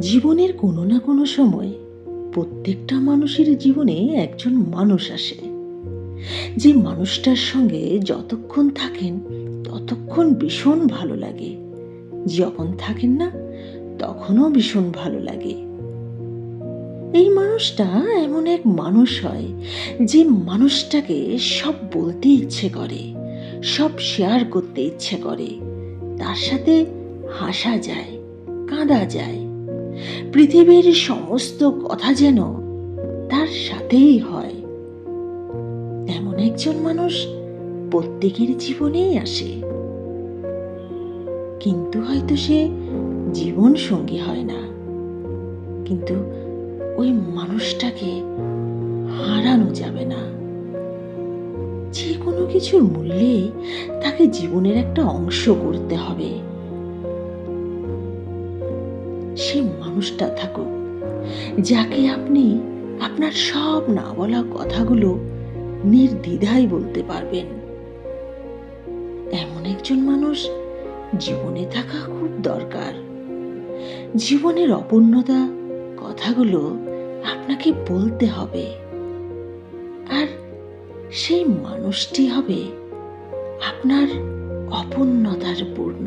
জীবনের কোনো না কোনো সময় প্রত্যেকটা মানুষের জীবনে একজন মানুষ আসে। যে মানুষটার সঙ্গে যতক্ষণ থাকেন, ততক্ষণ ভীষণ ভালো লাগে। যখন থাকেন না, তখনও ভীষণ ভালো লাগে। এই মানুষটা এমন এক মানুষ হয়, যে মানুষটাকে সব বলতে ইচ্ছে করে, সব শেয়ার করতে ইচ্ছে করে। তার সাথে হাসা যায়, কাঁদা যায়। পৃথিবীর সমস্ত কথা যেন তার সাথেই হয়। এমন একজন মানুষ প্রত্যেকের জীবনেই আসে। কিন্তু হয়তো সে জীবন সঙ্গী হয় না। কিন্তু ওই মানুষটাকে হারানো যাবে না। যে কোনো কিছুর মূল্যে তাকে জীবনের একটা অংশ করতে হবে। সে মানুষটা থাকুক, যাকে আপনি আপনার সব না বলা কথাগুলো নির্দ্বিধায় বলতে পারবেন। এমন একজন মানুষ জীবনে থাকা খুব দরকার। জীবনের অপূর্ণতা কথাগুলো আপনাকে বলতে হবে। আর সেই মানুষটি হবে আপনার অপূর্ণতার পূর্ণতা